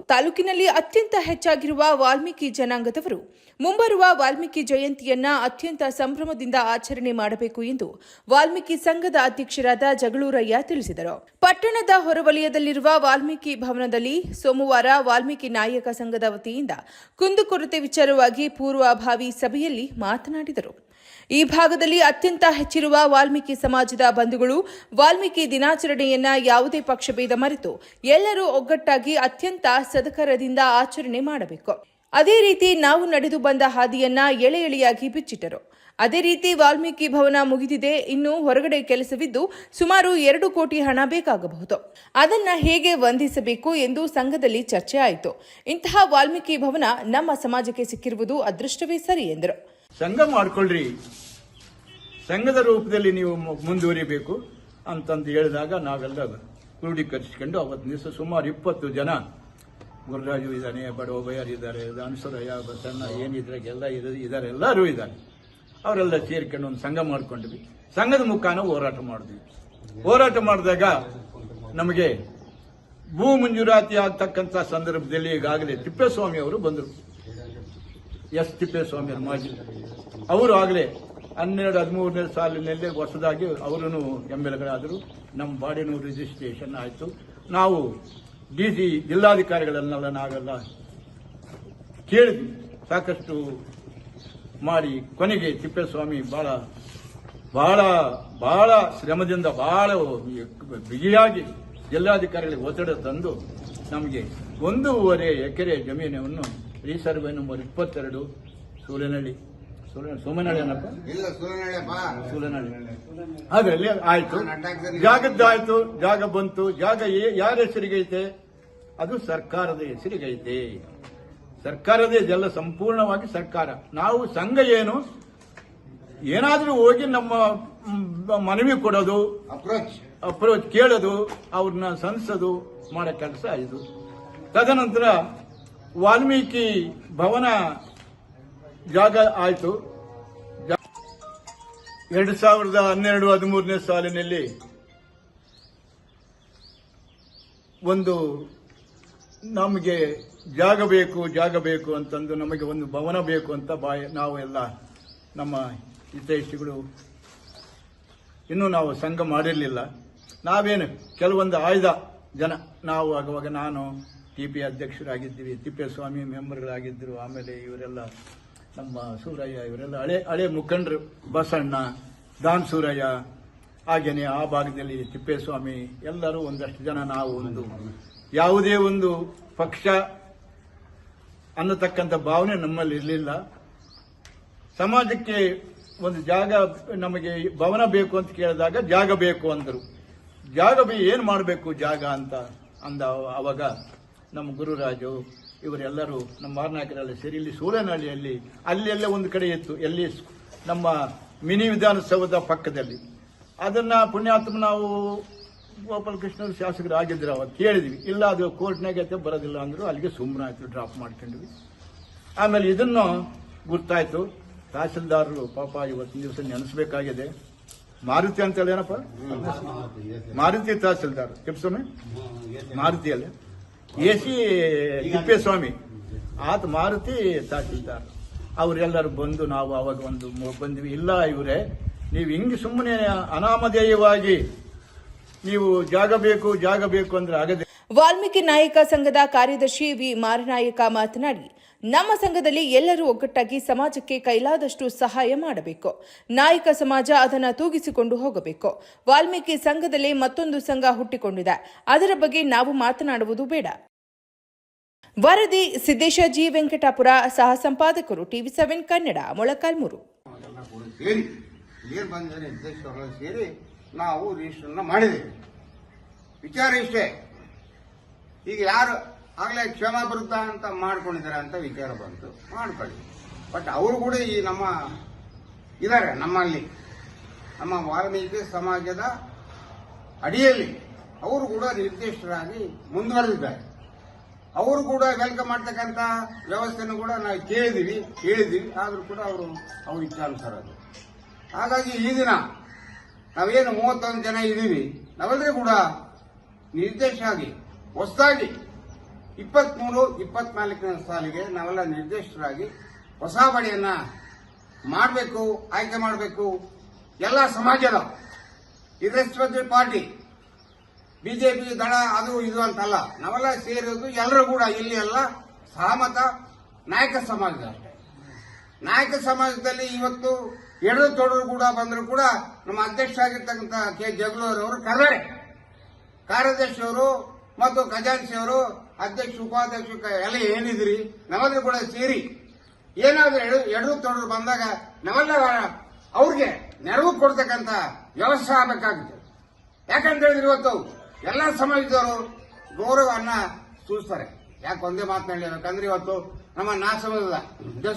ತಾಲೂಕಿನಲ್ಲಿ ಅತ್ಯಂತ ಹೆಚ್ಚಾಗಿರುವ ವಾಲ್ಮೀಕಿ ಜನಾಂಗದವರು ಮುಂಬರುವ ವಾಲ್ಮೀಕಿ ಜಯಂತಿಯನ್ನ ಅತ್ಯಂತ ಸಂಭ್ರಮದಿಂದ ಆಚರಣೆ ಮಾಡಬೇಕು ಎಂದು ವಾಲ್ಮೀಕಿ ಸಂಘದ ಅಧ್ಯಕ್ಷರಾದ ಜಗಳೂರಯ್ಯ ತಿಳಿಸಿದರು. ಪಟ್ಟಣದ ಹೊರವಲಯದಲ್ಲಿರುವ ವಾಲ್ಮೀಕಿ ಭವನದಲ್ಲಿ ಸೋಮವಾರ ವಾಲ್ಮೀಕಿ ನಾಯಕ ಸಂಘದ ವತಿಯಿಂದ ಕುಂದುಕೊರತೆ ವಿಚಾರವಾಗಿ ಪೂರ್ವಭಾವಿ ಸಭೆಯಲ್ಲಿ ಮಾತನಾಡಿದರು. ಈ ಭಾಗದಲ್ಲಿ ಅತ್ಯಂತ ಹೆಚ್ಚಿರುವ ವಾಲ್ಮೀಕಿ ಸಮಾಜದ ಬಂಧುಗಳು ವಾಲ್ಮೀಕಿ ದಿನಾಚರಣೆಯನ್ನ ಯಾವುದೇ ಪಕ್ಷಭೇದ ಮರೆತು ಎಲ್ಲರೂ ಒಗ್ಗಟ್ಟಾಗಿ ಅತ್ಯಂತ ಸದಕರದಿಂದ ಆಚರಣೆ ಮಾಡಬೇಕು. ಅದೇ ರೀತಿ ನಾವು ನಡೆದು ಬಂದ ಹಾದಿಯನ್ನ ಎಳೆ ಎಳೆಯಾಗಿ ಬಿಚ್ಚಿಟ್ಟರು. ಅದೇ ರೀತಿ ವಾಲ್ಮೀಕಿ ಭವನ ಮುಗಿದಿದೆ. ಇನ್ನು ಹೊರಗಡೆ ಕೆಲಸವಿದ್ದು ಸುಮಾರು ಎರಡು ಕೋಟಿ ಹಣ ಬೇಕಾಗಬಹುದು. ಅದನ್ನ ಹೇಗೆ ವಂದಿಸಬೇಕು ಎಂದು ಸಂಘದಲ್ಲಿ ಚರ್ಚೆ ಆಯಿತು. ಇಂತಹ ವಾಲ್ಮೀಕಿ ಭವನ ನಮ್ಮ ಸಮಾಜಕ್ಕೆ ಸಿಕ್ಕಿರುವುದು ಅದೃಷ್ಟವೇ ಸರಿ ಎಂದರು. ಸಂಘ ಮಾಡ್ಕೊಳ್ರಿ. ಸಂಘದ ರೂಪದಲ್ಲಿ ನೀವು ಮುಂದುವರಿಬೇಕು ಅಂತಂದು ಹೇಳಿದಾಗ ನಾವೆಲ್ಲ ಕ್ರೋಢೀಕರಿಸಿಕೊಂಡು ಅವತ್ತು ದಿವಸ ಸುಮಾರು ಇಪ್ಪತ್ತು ಜನ ಗುರುರಾಜು ಇದ್ದಾನೆ, ಬಡವ ಬಯ್ಯರ್ ಇದ್ದಾರೆ ಅನ್ಸರಯ್ಯ ಬಸಣ್ಣ, ಏನಿದ್ರೆ ಎಲ್ಲ ಇದ್ದಾರೆ, ಎಲ್ಲರೂ ಇದ್ದಾರೆ. ಅವರೆಲ್ಲ ಸೇರ್ಕೊಂಡು ಒಂದು ಸಂಘ ಮಾಡ್ಕೊಂಡ್ವಿ. ಸಂಘದ ಮುಖಾನ ಹೋರಾಟ ಮಾಡಿದ್ವಿ. ಹೋರಾಟ ಮಾಡಿದಾಗ ನಮಗೆ ಭೂ ಮಂಜೂರಾತಿ ಆಗ್ತಕ್ಕಂಥ ಸಂದರ್ಭದಲ್ಲಿ ಈಗಾಗಲೇ ತಿಪ್ಪೇಸ್ವಾಮಿ ಅವರು ಬಂದರು. ಎಸ್ ತಿಪ್ಪೇಸ್ವಾಮಿ ಅವರು ಮಾಜಿ. ಅವರು ಆಗಲೇ ಹನ್ನೆರಡು ಹದಿಮೂರನೇ ಸಾಲಿನಲ್ಲಿ ಹೊಸದಾಗಿ ಅವರೂ ಎಂ ಎಲ್ ಎಗಳಾದರು ನಮ್ಮ ಬಾಡಿನೂ ರಿಜಿಸ್ಟ್ರೇಷನ್ ಆಯಿತು. ನಾವು ಡಿ ಸಿ ಜಿಲ್ಲಾಧಿಕಾರಿಗಳನ್ನೆಲ್ಲ ನಾವೆಲ್ಲ ಕೇಳಿದ್ವಿ. ಸಾಕಷ್ಟು ಮಾಡಿ ಕೊನೆಗೆ ತಿಪ್ಪೇಸ್ವಾಮಿ ಬಹಳ ಬಹಳ ಬಹಳ ಶ್ರಮದಿಂದ ಬಹಳ ಬಿಗಿಯಾಗಿ ಜಿಲ್ಲಾಧಿಕಾರಿಗಳಿಗೆ ಒತ್ತಡ ತಂದು ನಮಗೆ ಒಂದೂವರೆ ಎಕರೆ ಜಮೀನನ್ನು ರಿಸರ್ವೆ ನಂಬರ್ ಇಪ್ಪತ್ತೆರಡು ಸೂರ್ಯನಹಳ್ಳಿ ಸೋಮನಹಳ್ಳಿ ಏನಪ್ಪ ಇಲ್ಲ ಸುರನಳೆಪ್ಪ ಸೂಲನಹಳ್ಳಿ ಅದರಲ್ಲಿ ಆಯ್ತು. ಜಾಗದ್ದಾಯ್ತು ಜಾಗ ಬಂತು ಜಾಗ ಯಾರ ಹೆಸರಿಗೈತೆ ಅದು ಸರ್ಕಾರದ ಹೆಸರಿಗೈತೆ ಸರ್ಕಾರದ ಇದೆಲ್ಲ ಸಂಪೂರ್ಣವಾಗಿ ಸರ್ಕಾರ. ನಾವು ಸಂಘ ಏನು? ಏನಾದರೂ ಹೋಗಿ ನಮ್ಮ ಮನವಿ ಕೊಡೋದು ಅಪ್ರೋಚ್ ಅಪ್ರೋಚ್ ಕೇಳೋದು ಅವ್ರನ್ನ ಸಂಸದು ಮಾಡೋ ಕೆಲಸ ಇದು. ತದನಂತರ ವಾಲ್ಮೀಕಿ ಭವನ ಜಾಗ ಆಯಿತು. ಎರಡು ಸಾವಿರದ ಹನ್ನೆರಡು ಹದಿಮೂರನೇ ಸಾಲಿನಲ್ಲಿ ಒಂದು ನಮಗೆ ಜಾಗ ಬೇಕು ಜಾಗ ಬೇಕು ಅಂತಂದು ನಮಗೆ ಒಂದು ಭವನ ಬೇಕು ಅಂತ ಬಾಯ ನಾವು ಎಲ್ಲ ನಮ್ಮ ಹಿತೈಷಿಗಳು ಇನ್ನೂ ನಾವು ಸಂಘ ಮಾಡಿರಲಿಲ್ಲ. ನಾವೇನು ಕೆಲವೊಂದು ಆಯ್ದ ಜನ. ನಾವು ಆಗುವಾಗ ನಾನು ಟಿ ಪಿ ಅಧ್ಯಕ್ಷರಾಗಿದ್ದೀವಿ, ತಿಪ್ಪೇಸ್ವಾಮಿ ಮೆಂಬರ್ಗಳಾಗಿದ್ದರು, ಆಮೇಲೆ ಇವರೆಲ್ಲ ನಮ್ಮ ಸೂರಯ್ಯ ಇವರೆಲ್ಲ ಹಳೆ ಹಳೆ ಮುಖಂಡರು. ಬಸಣ್ಣ, ದಾನ್ ಸೂರಯ್ಯ, ಹಾಗೇನೆ ಆ ಭಾಗದಲ್ಲಿ ತಿಪ್ಪೇಸ್ವಾಮಿ, ಎಲ್ಲರೂ ಒಂದಷ್ಟು ಜನ ನಾವು ಒಂದು ಯಾವುದೇ ಒಂದು ಪಕ್ಷ ಅನ್ನತಕ್ಕಂಥ ಭಾವನೆ ನಮ್ಮಲ್ಲಿ ಇರಲಿಲ್ಲ. ಸಮಾಜಕ್ಕೆ ಒಂದು ಜಾಗ, ನಮಗೆ ಭವನ ಬೇಕು ಅಂತ ಕೇಳಿದಾಗ ಜಾಗ ಬೇಕು ಅಂದರು. ಜಾಗ ಬಿ ಏನು ಮಾಡಬೇಕು ಜಾಗ ಅಂತ ಅಂದ ಅವಾಗ ನಮ್ಮ ಗುರುರಾಜು ಇವರೆಲ್ಲರೂ ನಮ್ಮ ಮಾರನಾಯಕರಲ್ಲಿ ಸೇರಿ ಇಲ್ಲಿ ಸೂರನಹಳ್ಳಿಯಲ್ಲಿ ಅಲ್ಲೆಲ್ಲ ಒಂದು ಕಡೆ ಇತ್ತು ಎಲ್ಲಿ ನಮ್ಮ ಮಿನಿ ವಿಧಾನಸೌಧದ ಪಕ್ಕದಲ್ಲಿ. ಅದನ್ನ ಪುಣ್ಯಾತ್ಮ ನಾವು ಗೋಪಾಲಕೃಷ್ಣರು ಶಾಸಕರು ಆಗಿದ್ದರು ಅವತ್ತು ಕೇಳಿದ್ವಿ. ಇಲ್ಲ ಅದು ಕೋರ್ಟ್ನಾಗ ಐತೆ ಬರೋದಿಲ್ಲ ಅಂದ್ರು ಅಲ್ಲಿಗೆ ಸುಮ್ಮನೆ ಆಯ್ತು ಡ್ರಾಪ್ ಮಾಡ್ಕೊಂಡ್ವಿ. ಆಮೇಲೆ ಇದನ್ನು ಗುರ್ತಾಯ್ತು. ತಹಸೀಲ್ದಾರರು ಪಾಪ ಇವತ್ತಿನ ದಿವಸ ನೆನೆಸ್ಬೇಕಾಗಿದೆ. ಮಾರುತಿ ಅಂತೇಳಿ ಏನಪ್ಪ? ಮಾರುತಿ ತಹಸೀಲ್ದಾರ್. ಮಾರುತಿ ಮಾರುತಿಯಲ್ಲಿ ಎ ಸಿ ತಿಪ್ಪೇಸ್ವಾಮಿ. ಆತ ಮಾರುತಿ ತಹಸೀಲ್ದಾರ್ ಅವರೆಲ್ಲರೂ ಬಂದು ನಾವು ಅವಾಗ ಒಂದು ಬಂದ್ವಿ. ಇಲ್ಲ ಇವರೇ, ನೀವು ಹಿಂಗೆ ಸುಮ್ಮನೆ ಅನಾಮಧೇಯವಾಗಿ ನೀವು ಜಾಗ ಬೇಕು ಜಾಗ ಬೇಕು ಅಂದ್ರೆ ಆಗದೆ ವಾಲ್ಮೀಕಿ ನಾಯಕ ಸಂಘದ ಕಾರ್ಯದರ್ಶಿ ವಿ ಮಾರನಾಯಕ ಮಾತನಾಡಿ ನಮ್ಮ ಸಂಘದಲ್ಲಿ ಎಲ್ಲರೂ ಒಗ್ಗಟ್ಟಾಗಿ ಸಮಾಜಕ್ಕೆ ಕೈಲಾದಷ್ಟು ಸಹಾಯ ಮಾಡಬೇಕು. ನಾಯಕ ಸಮಾಜ ಅದನ್ನು ತೂಗಿಸಿಕೊಂಡು ಹೋಗಬೇಕು. ವಾಲ್ಮೀಕಿ ಸಂಘದಲ್ಲಿ ಮತ್ತೊಂದು ಸಂಘ ಹುಟ್ಟಿಕೊಂಡಿದೆ. ಅದರ ಬಗ್ಗೆ ನಾವು ಮಾತನಾಡುವುದು ಬೇಡ. ವರದಿ ಸಿದ್ದೇಶ ಜಿ. ವೆಂಕಟಾಪುರ, ಸಹ ಸಂಪಾದಕರು, ಟಿವಿ ಸೆವೆನ್ ಕನ್ನಡ, ಮೊಳಕಾಲ್ಮೂರು. ಸೇರಿ ವಿಚಾರ ಈಗ ಯಾರು ಆಗ್ಲೇ ಕ್ಷಮ ಬರುತ್ತ ಅಂತ ಮಾಡ್ಕೊಂಡಿದ್ದಾರೆ ಅಂತ ವಿಚಾರ ಬಂತು. ಮಾಡ್ಕೊಳ್ಳಿ. ಬಟ್ ಅವರು ಕೂಡ ಈ ನಮ್ಮ ಇದ್ದಾರೆ ನಮ್ಮಲ್ಲಿ. ನಮ್ಮ ವಾಲ್ಮೀಕಿ ಸಮಾಜದ ಅಡಿಯಲ್ಲಿ ಅವರು ಕೂಡ ನಿರ್ದಿಷ್ಟರಾಗಿ ಮುಂದುವರೆದಿದ್ದಾರೆ. ಅವರು ಕೂಡ ವೆಲ್ಕಮ್ ಮಾಡ್ತಕ್ಕಂಥ ವ್ಯವಸ್ಥೆನೂ ಕೂಡ ನಾವು ಕೇಳಿದೀವಿ ಕೇಳಿದೀವಿ ಆದರೂ ಕೂಡ ಅವರು ಅವ್ರ ಇಚ್ಛಾನುಸಾರ ಅದು. ಹಾಗಾಗಿ ಈ ದಿನ ನಾವೇನು ಮೂವತ್ತೊಂದು ಜನ ಇದ್ದೀವಿ ನಾವೆಲ್ಲರೂ ಕೂಡ ನಿರ್ದೇಶ ಆಗಿ ಹೊಸದಾಗಿ ಇಪ್ಪತ್ಮೂರು, ಇಪ್ಪತ್ನಾಲ್ಕನೇ ಸಾಲಿಗೆ ನಾವೆಲ್ಲ ನಿರ್ದೇಶಕರಾಗಿ ಹೊಸ ಬಡಿಯನ್ನ ಮಾಡಬೇಕು, ಆಯ್ಕೆ ಮಾಡಬೇಕು. ಎಲ್ಲ ಸಮಾಜದ ಇರ್ರೆಸ್ಪೆಕ್ಟಿವ್ ಪಾರ್ಟಿ, ಬಿಜೆಪಿ ದಳ ಅದು ಇದು ಅಂತಲ್ಲ, ನಾವೆಲ್ಲ ಸೇರೋದು ಎಲ್ಲರೂ ಕೂಡ ಇಲ್ಲಿ ಎಲ್ಲ ಸಹಮತ ನಾಯಕ ಸಮಾಜದ ನಾಯಕ ಸಮಾಜದಲ್ಲಿ ಇವತ್ತು ಎಡರು ತೊಡರು ಕೂಡ ಬಂದರೂ ಕೂಡ ನಮ್ಮ ಅಧ್ಯಕ್ಷ ಆಗಿರ್ತಕ್ಕಂಥ ಕೆ. ಜಗಳೂರು ಅವರು ಕರೆದರೆ ಕಾರ್ಯದರ್ಶಿ ಅವರು ಮತ್ತು ಖಜಾನ್ಸಿ ಅವರು ಅಧ್ಯಕ್ಷ, ಉಪಾಧ್ಯಕ್ಷ ಎಲ್ಲ ಏನಿದ್ರಿ ನಾವೆಲ್ಲರೂ ಕೂಡ ಸೇರಿ ಏನಾದ್ರೂ ಎಡು ಎಡರು ತೊಡರು ಬಂದಾಗ ನಾವೆಲ್ಲ ಅವ್ರಿಗೆ ನೆರವು ಕೊಡ್ತಕ್ಕಂತ ವ್ಯವಸ್ಥೆ ಆಗಬೇಕಾಗುತ್ತೆ. ಯಾಕಂತ ಹೇಳಿದ್ರೆ ಇವತ್ತು ಎಲ್ಲ ಸಮಾಜದವರು ಗೌರವವನ್ನ ಸೂಚಿಸ್ತಾರೆ. ಯಾಕೆ ಒಂದೇ ಮಾತನಾಡಲೇಬೇಕಂದ್ರೆ ಇವತ್ತು ನಮ್ಮ ನಾ ಸಮುದಾಯದ